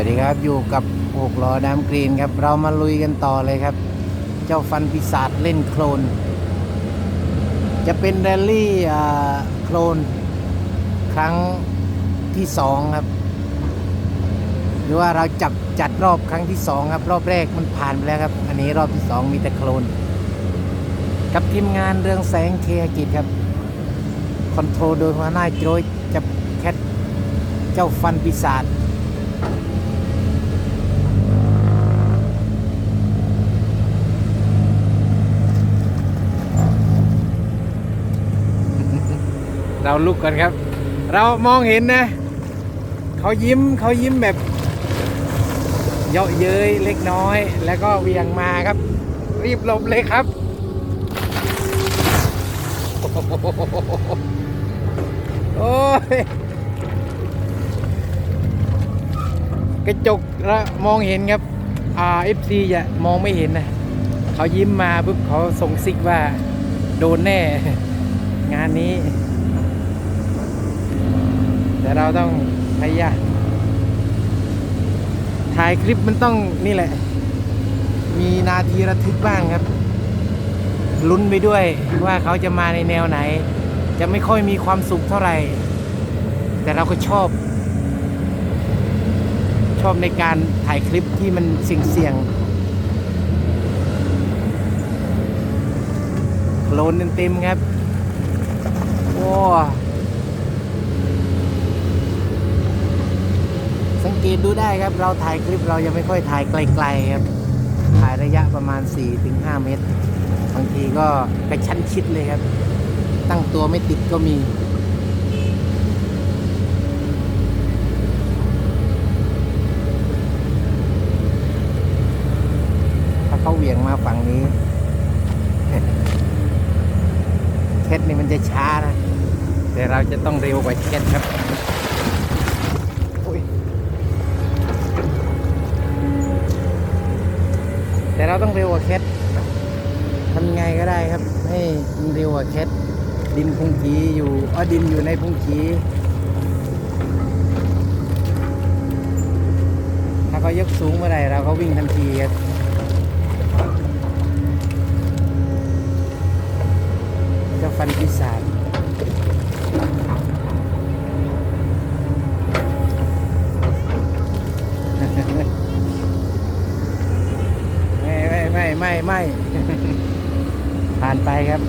วัสดีครับอยู่กับหกล้อดามกรีนครับ เรามาลุยกันต่อเลยครับ เจ้าฟันปีศาจเล่นโคลน จะเป็นแรลลี่โคลน ครั้งที่สองครับ หรือว่าเราจับจัดรอบครั้งที่สองครับ รอบแรกมันผ่านไปแล้วครับ อันนี้รอบที่สองมีแต่โคลน กับทีมงานเรืองแสงเคกิจครับ คอนโทรลโดยหัวหน้าโจยจับแคทเจ้าฟันปีศาจ เราลุกกันครับ เรามองเห็นนะเขายิ้มเขายิ้มแบบ เยาะเย้ยเล็กน้อย แล้วก็เวียงมาครับ รีบลบเลยครับ โอ้ยกระจกละมองเห็นครับอ่า FC จะมองไม่เห็นนะเขายิ้มมาปุ๊บเขาส่งซิกว่า โดนแน่ งานนี้ แต่เราต้องพยายามถ่ายคลิปมันต้องนี่แหละ มีนาทีระทึกบ้างครับ ลุ้นไปด้วยว่าเขาจะมาในแนวไหน จะไม่ค่อยมีความสุขเท่าไหร่ แต่เราก็ชอบ ชอบในการถ่ายคลิปที่มันเสี่ยงๆโคลนเต็มๆครับ โอ้ สัง เกตดูได้ครับ เราถ่ายคลิปเรายังไม่ค่อยถ่ายไกลๆครับ ถ่ายระยะประมาณ 4-5 เมตร บางทีก็กระชั้นชิดเลยครับ ตั้งตัวไม่ติดก็มีถ้าเขาเหวี่ยงมาฝั่งนี้เคสนี่มันจะช้านะ แต่เราจะต้องเร็วกว่าเคสครับ แต่เราต้องเร็วกว่าเคสทำไงก็ได้ครับ ให้มันเร็วกว่าเคสดินพุงขีอยู่อ๋อดินอยู่ในพุงขีถ้าเขายกสูงเมื่อไหร่เราก็วิ่งทันทีครับเจ้าฟันปีศาจ ไม่ไม่ไม่ไม่ผ่านไปครับ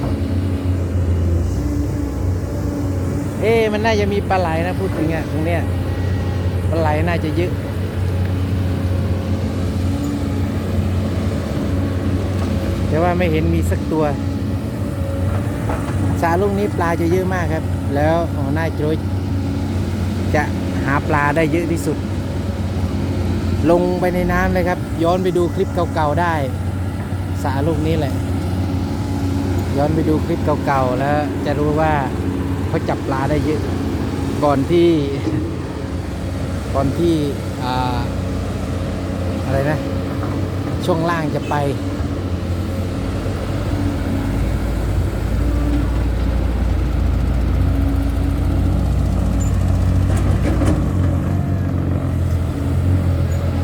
เอ๊ะมันน่าจะมีปลาไหลนะพูดถึงอะตรงเนี้ยปลาไหลน่าจะเยอะแต่ว่าไม่เห็นมีสักตัวสาลูกนี้ปลาจะเยอะมากครับ แล้วหัวหน้าโจยจะหาปลาได้เยอะที่สุด ลงไปในน้ำเลยครับ ย้อนไปดูคลิปเก่าๆได้ สาลูกนี้แหละ ย้อนไปดูคลิปเก่าๆแล้วจะรู้ว่าเขาจับปลาได้เยอะ ก่อนที่ ก่อนที่อ่าอะไรนะ ช่วงล่างจะไป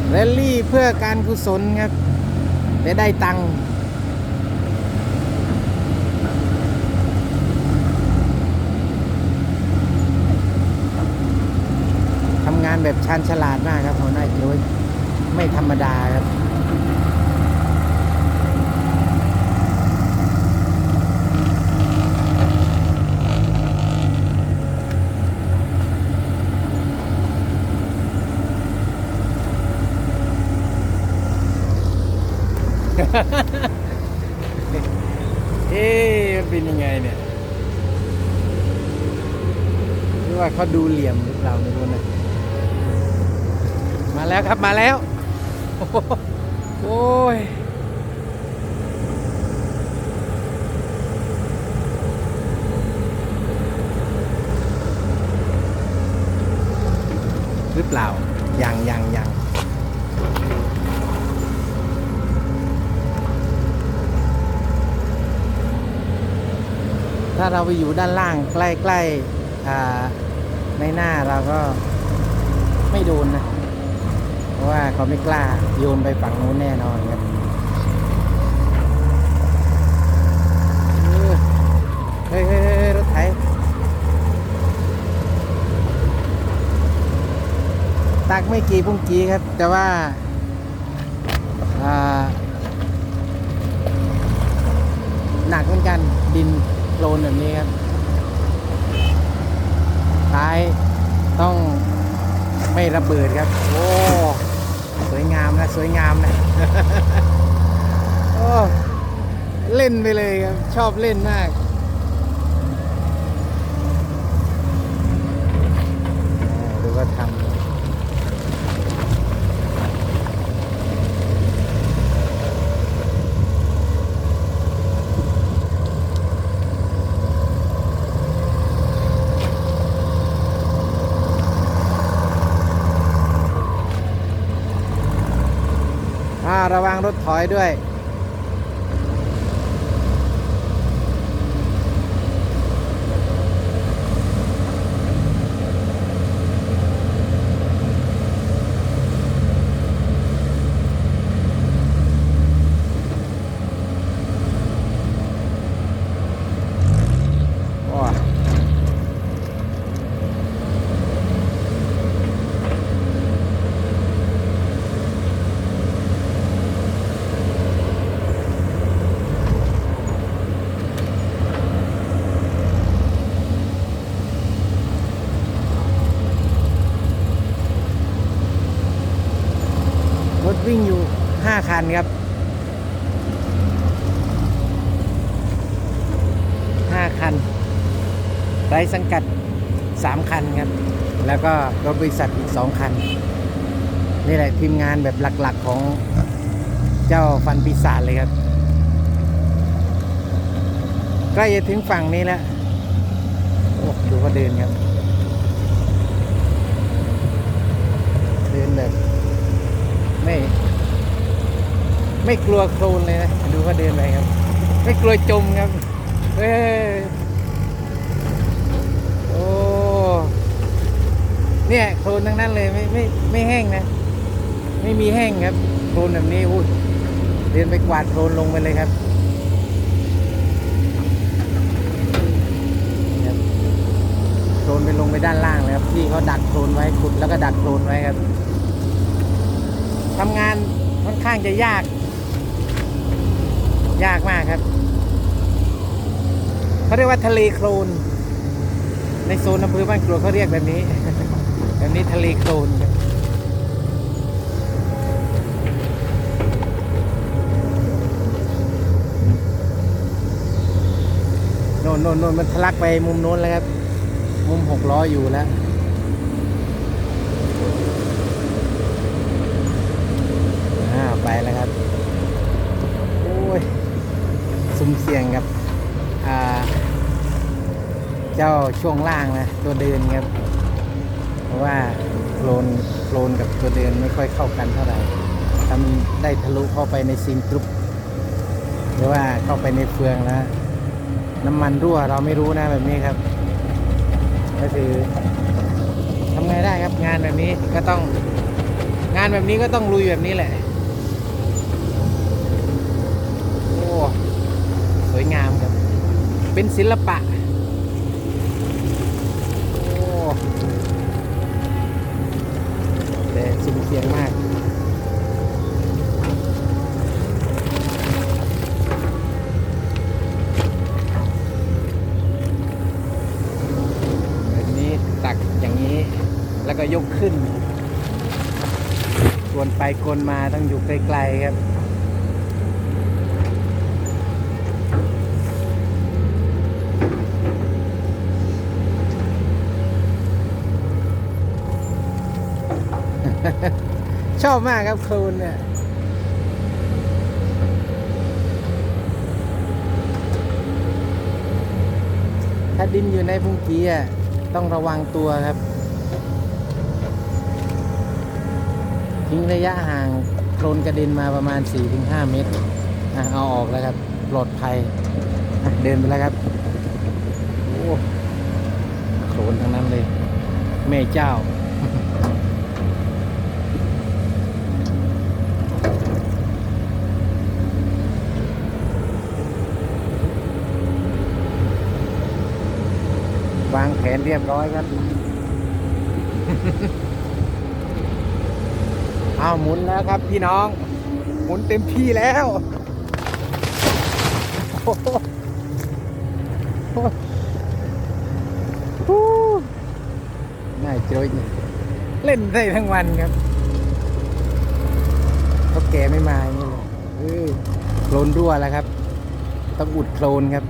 แรลลี่เพื่อการกุศลครับ และได้ตังค์ทำงานแบบชาญฉลาดมากครับหัวหน้าโจ้ยไม่ธรรมดาครับ เอ๊ะเป็นยังไงเนี่ยหรือว่าเขาดูเหลี่ยมหรือเปล่าไม่รู้นะมาแล้วครับมาแล้ว โอ้โหโอ้ยหรือเปล่า ยังยังยัง ถ้าเราไปอยู่ด้านล่างใกล้ๆในหน้าเราก็ไม่โดนนะโอ้ราะว่าเขาไม่กล้าโยนไปฝั่งนู้นแน่นอนครับเออเฮ้ยเฮ้ยเฮ้ยรถไถตักไม่กี่พุ่งกี่ครับ แต่ว่าอ่าหนักเหมือนกันดิน โคลนแบบนี้ครับท้ายต้องไม่ระเบิดครับ โอ้สวยงามนะ สวยงามนะโอ้เล่นไปเลยครับ ชอบเล่นมากอ่าดูว่าทำอ่า ระวังรถถอยด้วย วิ่งอยู่ 5 คันครับ 5 คัน ไร้สังกัด 3 คันครับ แล้วก็รถบริษัทอีก 2 คัน นี่แหละทีมงานแบบหลักๆของเจ้าฟันปีศาจเลยครับ ใกล้จะถึงฝั่งนี้แล้ว โอ้ดูเขาเดินครับ เดินแบบ ไม่ไม่กลัวโคลนเลยนะ ดูเขาเดินไปครับ ไม่กลัวจมครับเอ้โอ้เนี่ยโคลนทั้งนั้นเลยไม่ไม่ไม่แห้งนะ ไม่มีแห้งครับโคลนแบบนี้อุ้ยเดินไปกวาดโคลนลงไปเลยครับโคลนไปลงไปด้านล่างเลยครับที่เขาดักโคลนไว้ขุดแล้วก็ดักโคลนไว้ครับ ทำงานค่อนข้างจะยาก ยากมากครับเขาเรียกว่าทะเลโคลนในโซนอำเภอบ้านกรวเขาเรียกแบบนี้ แบบนี้ทะเลโคลนครับโน่นโน่นโน่นมันทะลักไปมุมโน้นแล้วครับ มุมหกล้ออยู่แล้วอ่า ไปแล้วครับ โอ้ยสุ่มเสี่ยงครับ อ่า เจ้าช่วงล่างนะ ตัวเดินครับ เพราะว่าโคลนโคลนกับตัวเดินไม่ค่อยเข้ากันเท่าไหร่ทำได้ทะลุเข้าไปในซีนกรุ๊ปหรือว่าเข้าไปในเฟืองแล้วน้ำมันรั่วเราไม่รู้นะแบบนี้ครับ ก็คือทำไงได้ครับงานแบบนี้ก็ต้อง งานแบบนี้ก็ต้องลุยแบบนี้แหละ โอ้ ส วยงามครับ เป็นศิลปะโอ้แต่สุ่มเสียงมากแบบนี้ตักอย่างนี้แล้วก็ยกขึ้น กวนไปกวนมาต้องอยู่ไกลๆครับ ชอบมากครับโคลนเนี่ยถ้าดินอยู่ในพุงกี้อะต้องระวังตัวครับทิ้งระยะห่างโคลนกระด็นมาประมาณ 4-5 เมตรเอาออกแล้วครับปลอดภัยเดินไปแล้วครับโอ้โคลนทั้งนั้นเลย แม่เจ้า วางแผ นเรียบร้อยครับเอาหมุนแล้วครับพี่น้อง หมุนเต็มที่แล้วโอ้โหฮู้น่าเจอจริงเล่นได้ทั้งวันครับเขาแกไม่มาอย่างนี้เลยโคลนรั่วแล้วครับ ต้องอุดโคลนครับ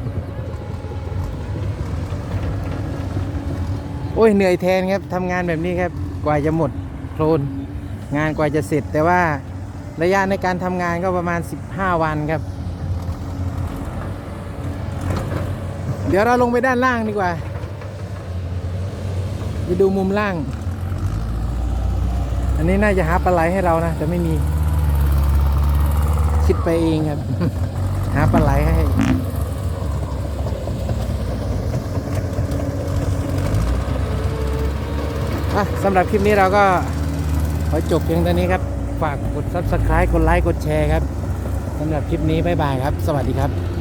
โอ้ยเหนื่อยแทนครับทำงานแบบนี้ครับกว่าจะหมดโคลนงานกว่าจะเสร็จ แต่ว่าระยะในการทำงานก็ประมาณ 15 วันครับ เดี๋ยวเราลงไปด้านล่างดีกว่าไปดูมุมล่าง อันนี้น่าจะหาปลาไหลให้เรานะ แต่ไม่มี คิดไปเองครับ หาปลาไหลให้ อะสำหรับคลิปนี้เราก็ขอจบเพียงเท่านี้ครับ ฝากกด subscribe กดไลค์กดแชร์ครับสำหรับคลิปนี้บ๊ายบายครับ สวัสดีครับ